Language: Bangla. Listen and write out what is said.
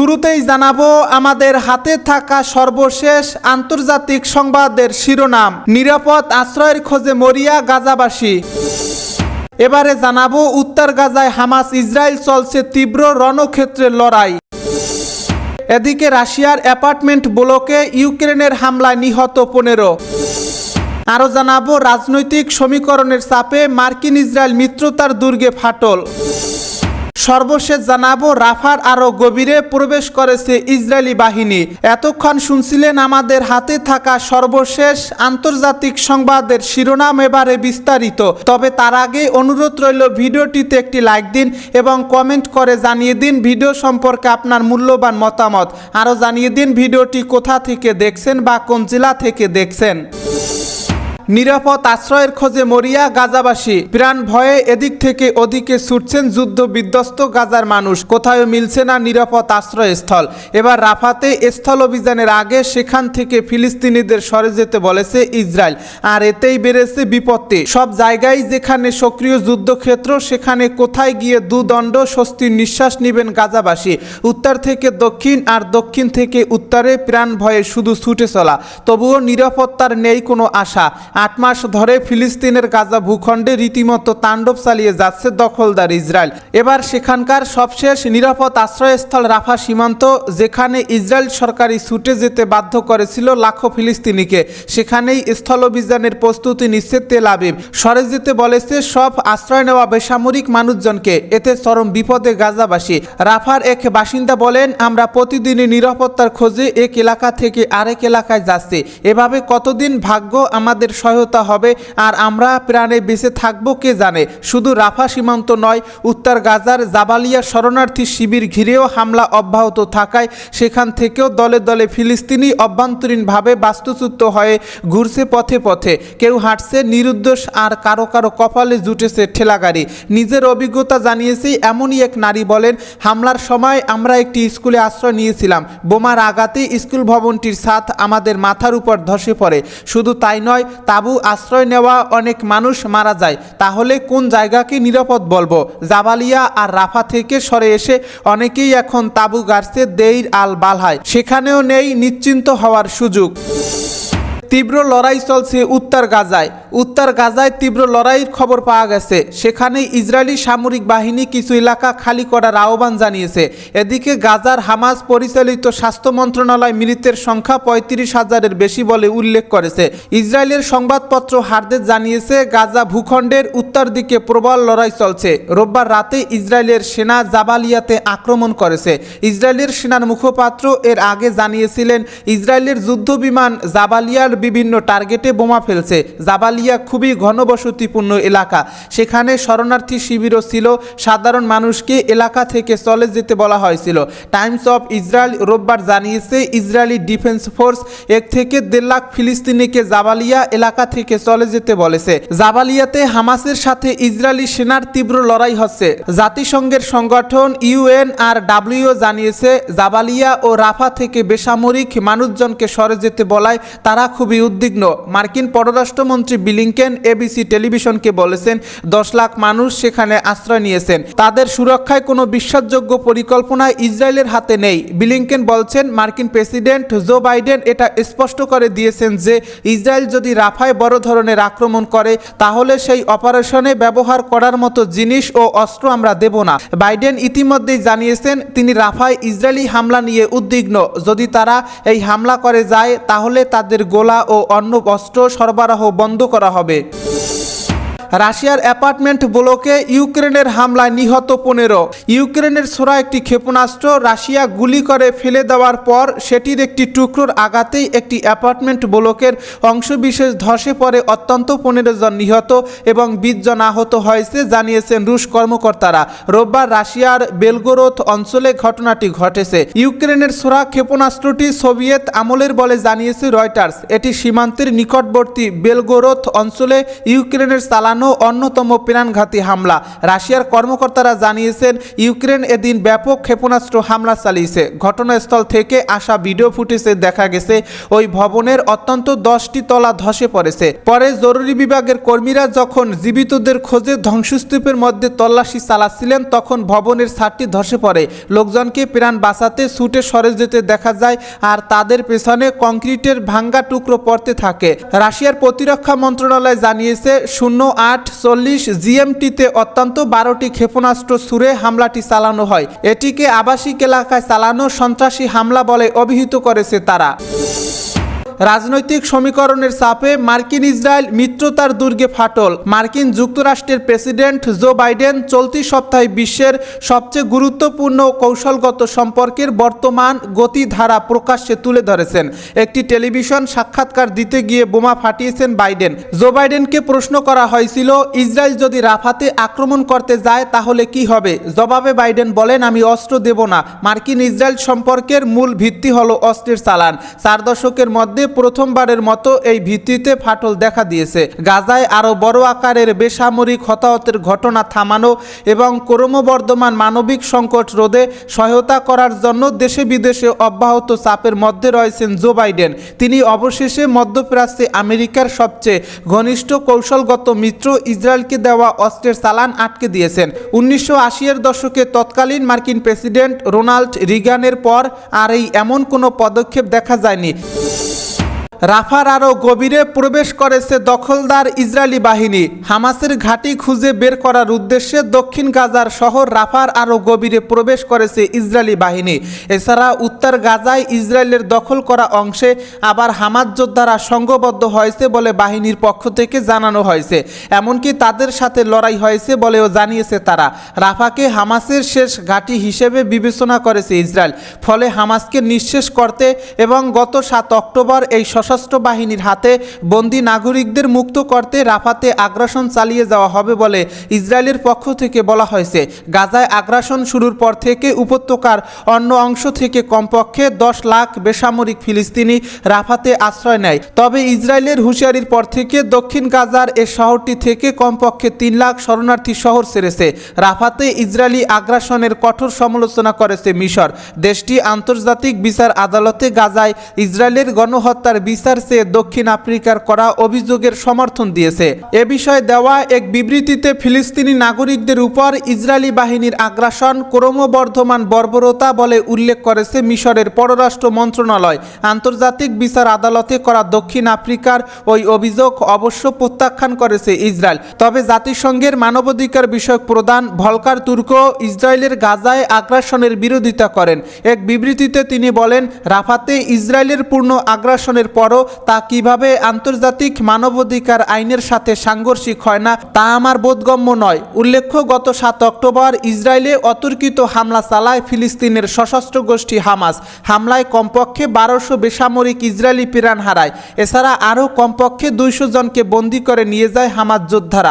শুরুতেই জানাব, আমাদের হাতে থাকা সর্বশেষ আন্তর্জাতিক সংবাদের শিরোনাম, নিরাপদ আশ্রয়ের খোঁজে মরিয়া গাজাবাসী। এবারে জানাব, উত্তর গাজায় হামাস ইসরায়েল চলছে তীব্র রণক্ষেত্রের লড়াই। এদিকে রাশিয়ার অ্যাপার্টমেন্ট ব্লকে ইউক্রেনের হামলায় নিহত পনেরো। আরও জানাব, রাজনৈতিক সমীকরণের চাপে মার্কিন ইসরায়েল মিত্রতার দুর্গে ফাটল। সর্বশেষ জানাব, রাফার আরও গভীরে প্রবেশ করেছে ইসরায়েলি বাহিনী। এতক্ষণ শুনছিলেন আমাদের হাতে থাকা সর্বশেষ আন্তর্জাতিক সংবাদের শিরোনাম এবারে বিস্তারিত। তবে তার আগে অনুরোধ রইল ভিডিওটিতে একটি লাইক দিন এবং কমেন্ট করে জানিয়ে দিন ভিডিও সম্পর্কে আপনার মূল্যবান মতামত। আরও জানিয়ে দিন ভিডিওটি কোথা থেকে দেখছেন বা কোন জেলা থেকে দেখছেন। নিরাপদ আশ্রয়ের খোঁজে মরিয়া গাজাবাসী। প্রাণ ভয়ে এদিক থেকে ওদিকে ছুটছেন যুদ্ধ বিধ্বস্ত গাজার মানুষ। কোথাও মিলছে না নিরাপদ আশ্রয়স্থল। এবার রাফাতে স্থল অভিযানের আগে সেখান থেকে ফিলিস্তিনিদের সরে যেতে বলেছে ইসরায়েল। আর এতেই বেড়েছে বিপত্তি। সব জায়গায় যেখানে সক্রিয় যুদ্ধক্ষেত্র, সেখানে কোথায় গিয়ে দুদণ্ড স্বস্তির নিঃশ্বাস নেবেন গাজাবাসী। উত্তর থেকে দক্ষিণ আর দক্ষিণ থেকে উত্তরে প্রাণ ভয়ে শুধু ছুটে চলা। তবুও নিরাপত্তার নেই কোনো আশা। আট মাস ধরে ফিলিস্তিনের গাজা ভূখণ্ডে রীতিমতো তাণ্ডব চালিয়ে যাচ্ছে দখলদার ইসরায়েল। এবার সেখানকার সবশেষ নিরাপদ আশ্রয়স্থল রাফা সীমান্ত, যেখানে ইসরায়েল সরকারি ছুটে যেতে বাধ্য করেছিল লাখো ফিলিস্তিনিকে। সেখানেই স্থল অভিযানের প্রস্তুতি নিচ্ছে তেল আবিব। সরে যেতে বলেছে, সব আশ্রয় নেওয়া বেসামরিক মানুষজনকে এতে চরম বিপদে গাজাবাসী। রাফার এক বাসিন্দা বলেন, আমরা প্রতিদিনই নিরাপত্তার খোঁজে এক এলাকা থেকে আরেক এলাকায় যাচ্ছি। এভাবে কতদিন ভাগ্য আমাদের সহায়তা হবে, আর আমরা প্রাণে বেঁচে থাকব কে জানে? শুধু রাফা সীমান্ত নয়, উত্তর গাজার জাবালিয়া শরণার্থী শিবির ঘিরেও হামলা অব্যাহত থাকায় সেখান থেকেও দলে দলে ফিলিস্তিনি অভ্যন্তরীণভাবে বাস্তুচ্যুত হয়ে ঘুরছে পথে পথে। কেউ হাঁটছে, নিরুদ্দেশ, আর কারও কারও কপালে জুটেছে ঠেলাগাড়ি। নিজের অভিজ্ঞতা জানিয়েছে এমনই এক নারী বলেন, হামলার সময় আমরা একটি স্কুলে আশ্রয় নিয়েছিলাম। বোমার আঘাতে স্কুল ভবনটির সাথ আমাদের মাথার উপর ধসে পড়ে। শুধু তাই নয় তাবু আশ্রয় নেওয়া অনেক মানুষ মারা যায়। তাহলে কোন জায়গাকে নিরাপদ বলব? জাবালিয়া আর রাফা থেকে সরে এসে অনেকেই এখন তাবু গাড়ছে দেইর আল বালহায় সেখানেও নেই নিশ্চিন্ত হওয়ার সুযোগ। তীব্র লড়াই চলছে উত্তর গাজায়। উত্তর গাজায় তীব্র লড়াইয়ের খবর পাওয়া গেছে। সেখানে ইসরায়েলি সামরিক বাহিনী কিছু এলাকা খালি করার আহ্বান জানিয়েছে। এদিকে গাজার হামাস পরিচালিত স্বাস্থ্য মন্ত্রণালয় মৃতের সংখ্যা পঁয়ত্রিশ হাজারের বেশি বলে উল্লেখ করেছে। ইসরায়েলের সংবাদপত্র হারদেজ জানিয়েছে, গাজা ভূখণ্ডের উত্তর দিকে প্রবল লড়াই চলছে। রোববার রাতে ইসরায়েলের সেনা জাবালিয়াতে আক্রমণ করেছে। ইসরায়েলের সেনার মুখপাত্র এর আগে জানিয়েছিলেন, ইসরায়েলের যুদ্ধ বিমান জাবালিয়ার বিভিন্ন টার্গেটে বোমা ফেলছে। জাবালিয়া খুবই ঘনবসতিপূর্ণ এলাকা। সেখানে শরণার্থী শিবিরও ছিল। সাধারণ মানুষকে এলাকা থেকে চলে যেতে বলা হয়েছিল। টাইমস অফ ইসরায়েল রোববার জানিয়েছে, ইসরায়েলি ডিফেন্স ফোর্স এক থেকে দেড় লাখ ফিলিস্তিনিকে জাবালিয়া এলাকা থেকে চলে যেতে বলেছে। জাবালিয়াতে হামাসের সাথে ইসরায়েলি সেনার তীব্র লড়াই হচ্ছে। জাতিসংঘের সংগঠন ইউএন আর ডাব্লিউ জানিয়েছে, জাবালিয়া ও রাফা থেকে বেসামরিক মানুষজনকে সরে যেতে বলায় তারা খুবই উদ্বিগ্ন। মার্কিন পররাষ্ট্রমন্ত্রী বিলিংকেন এবিসি টেলিভিশনকে বলেছেন, দশ লাখ মানুষ সেখানে আশ্রয় নিয়েছেন। তাদের সুরক্ষায় কোনো বিশ্বাসযোগ্য পরিকল্পনা ইসরায়েলের হাতে নেই। বিলিংকেন বলছেন, মার্কিন প্রেসিডেন্ট জো বাইডেন এটা স্পষ্ট করে দিয়েছেন যে, ইসরায়েল যদি রাফায় বড় ধরনের আক্রমণ করে, তাহলে সেই অপারেশনে ব্যবহার করার মতো জিনিস ও অস্ত্র আমরা দেব না। বাইডেন ইতিমধ্যেই জানিয়েছেন, তিনি রাফায় ইসরায়েলি হামলা নিয়ে উদ্বিগ্ন। যদি তারা এই হামলা করে যায়, তাহলে তাদের গোলা ও অন্য অস্ত্র সরবরাহ বন্ধ করা হবে। রাশিয়ার অ্যাপার্টমেন্ট ব্লকে ইউক্রেনের হামলায় নিহত পনেরো। ইউক্রেনের ছোড়া একটি ক্ষেপণাস্ত্র রাশিয়া গুলি করে ফেলে দেওয়ার পর সেটির একটি টুকরোর আঘাতেই একটি অ্যাপার্টমেন্ট ব্লকের অংশবিশেষ ধসে পড়ে অত্যন্ত পনেরো জন নিহত এবং বিশ জন আহত হয়েছে জানিয়েছেন রুশ কর্মকর্তারা। রোববার রাশিয়ার বেলগোরোথ অঞ্চলে ঘটনাটি ঘটেছে। ইউক্রেনের ছোড়া ক্ষেপণাস্ত্রটি সোভিয়েত আমলের বলে জানিয়েছে রয়টার্স। এটি সীমান্তের নিকটবর্তী বেলগোরোথ অঞ্চলে ইউক্রেনের চালানো চালানো অন্যতম প্রাণঘাতী হামলা। রাশিয়ার কর্মকর্তারা জানিয়েছেন, ইউক্রেন এদিন ব্যাপক ক্ষেপণাস্ত্র হামলা চালিয়েছে। ঘটনাস্থল থেকে আসা ভিডিও ফুটেজে দেখা গেছে, ওই ভবনের অত্যন্ত দশটি তলা ধসে পড়েছে। পরে জরুরি বিভাগের কর্মীরা যখন জীবিতদের খোঁজে ধ্বংসস্তূপের মধ্যে তল্লাশি চালাচ্ছিলেন, তখন ভবনের ছাদটি ধসে পড়ে। লোকজনকে প্রাণ বাঁচাতে ছুটে সরে যেতে দেখা যায়, আর তাদের পেছনে কংক্রিটের ভাঙ্গা টুকরো পড়তে থাকে। রাশিয়ার প্রতিরক্ষা মন্ত্রণালয় জানিয়েছে, শূন্য আট চল্লিশ জিএমটিতে অত্যন্ত বারোটি ক্ষেপণাস্ত্র ছুড়ে হামলাটি চালানো হয়। এটিকে আবাসিক এলাকায় চালানো সন্ত্রাসী হামলা বলে অভিহিত করেছে তারা। রাজনৈতিক সমীকরণের চাপে মার্কিন ইসরায়েল মিত্রতার দুর্গে ফাটল। মার্কিন যুক্তরাষ্ট্রের প্রেসিডেন্ট জো বাইডেন চলতি সপ্তাহে বিশ্বের সবচেয়ে গুরুত্বপূর্ণ কৌশলগত সম্পর্কের বর্তমান গতিধারা প্রকাশ্যে তুলে ধরেছেন। একটি টেলিভিশন সাক্ষাৎকার দিতে গিয়ে বোমা ফাটিয়েছেন বাইডেন। জো বাইডেনকে প্রশ্ন করা হয়েছিল, ইসরায়েল যদি রাফাতে আক্রমণ করতে যায় তাহলে কি হবে? জবাবে বাইডেন বলেন, আমি অস্ত্র দেব না। মার্কিন ইসরায়েল সম্পর্কের মূল ভিত্তি হলো অস্ত্রের চালান। চার দশকের মধ্যে প্রথমবারের মতো এই ভিত্তিতে ফাটল দেখা দিয়েছে। গাজায় আরও বড় আকারের বেসামরিক হতাহতের ঘটনা থামানো এবং ক্রমবর্ধমান মানবিক সংকট রোধে সহায়তা করার জন্য দেশে বিদেশে অব্যাহত চাপের মধ্যে রয়েছেন জো বাইডেন। তিনি অবশেষে মধ্যপ্রাচ্যে আমেরিকার সবচেয়ে ঘনিষ্ঠ কৌশলগত মিত্র ইসরায়েলকে দেওয়া অস্ত্রের চালান আটকে দিয়েছেন। উনিশশো আশির দশকে তৎকালীন মার্কিন প্রেসিডেন্ট রোনাল্ড রিগানের পর আর এই এমন কোনো পদক্ষেপ দেখা যায়নি। রাফার আরও গভীরে প্রবেশ করেছে দখলদার ইসরায়েলি বাহিনী। হামাসের ঘাঁটি খুঁজে বের করার উদ্দেশ্যে দক্ষিণ গাজার শহর রাফার আরও গভীরে প্রবেশ করেছে ইসরায়েলি বাহিনী। এছাড়া উত্তর গাজায় ইসরায়েলের দখল করা অংশে আবার হামাস যোদ্ধারা সংঘবদ্ধ হয়েছে বলে বাহিনীর পক্ষ থেকে জানানো হয়েছে। এমনকি তাদের সাথে লড়াই হয়েছে বলেও জানিয়েছে তারা। রাফাকে হামাসের শেষ ঘাঁটি হিসেবে বিবেচনা করেছে ইসরায়েল। ফলে হামাসকে নিঃশেষ করতে এবং গত সাত অক্টোবর এই সশস্ত্র বাহিনীর হাতে বন্দি নাগরিকদের মুক্ত করতে রাফাতে আগ্রাসন চালিয়ে যাওয়া হবে বলে ইসরায়েলের পক্ষ থেকে বলা হয়েছে। গাজায় আগ্রাসন শুরুর পর থেকে উপত্যকার অন্য অংশ থেকে কমপক্ষে দশ লাখ বেসামরিক ফিলিস্তিনি রাফাতে আশ্রয় নেয়। তবে ইসরায়েলের হুঁশিয়ারির পর থেকে দক্ষিণ গাজার এ শহরটি থেকে কমপক্ষে তিন লাখ শরণার্থী শহর ছেড়েছে। রাফাতে ইসরায়েলি আগ্রাসনের কঠোর সমালোচনা করেছে মিশর। দেশটি আন্তর্জাতিক বিচার আদালতে গাজায় ইসরায়েলের গণহত্যার বিচার চেয়ে দক্ষিণ আফ্রিকার করা অভিযোগের সমর্থন দিয়েছে। এ বিষয়ে দেওয়া এক বিবৃতিতে ফিলিস্তিনি নাগরিকদের উপর ইসরায়েলি বাহিনীর আগ্রাসন, ক্রমবর্ধমান বর্বরতা বলে উল্লেখ করেছে মিশরের পররাষ্ট্র মন্ত্রণালয়। আন্তর্জাতিক বিচার আদালতে করা দক্ষিণ আফ্রিকার ওই অভিযোগ অবশ্য প্রত্যাখ্যান করেছে ইসরায়েল। তবে জাতিসংঘের মানবাধিকার বিষয়ক প্রধান ভলকার তুর্ক ইসরায়েলের গাজায় আগ্রাসনের বিরোধিতা করেন। এক বিবৃতিতে তিনি বলেন, রাফাতে ইসরায়েলের পূর্ণ আগ্রাসনের পরও তা কীভাবে আন্তর্জাতিক মানবাধিকার আইনের সাথে সাংঘর্ষিক হয় না, তা আমার বোধগম্য নয়। উল্লেখ্য, গত সাত অক্টোবর ইসরায়েলে অতর্কিত হামলা চালায় ফিলিস্তিনের সশস্ত্র গোষ্ঠী হামাস। হামলায় কমপক্ষে বারোশো বেসামরিক ইসরায়েলি প্রাণ হারায়। এছাড়া আরও কমপক্ষে দুইশো জনকে বন্দি করে নিয়ে যায় হামাস যোদ্ধারা।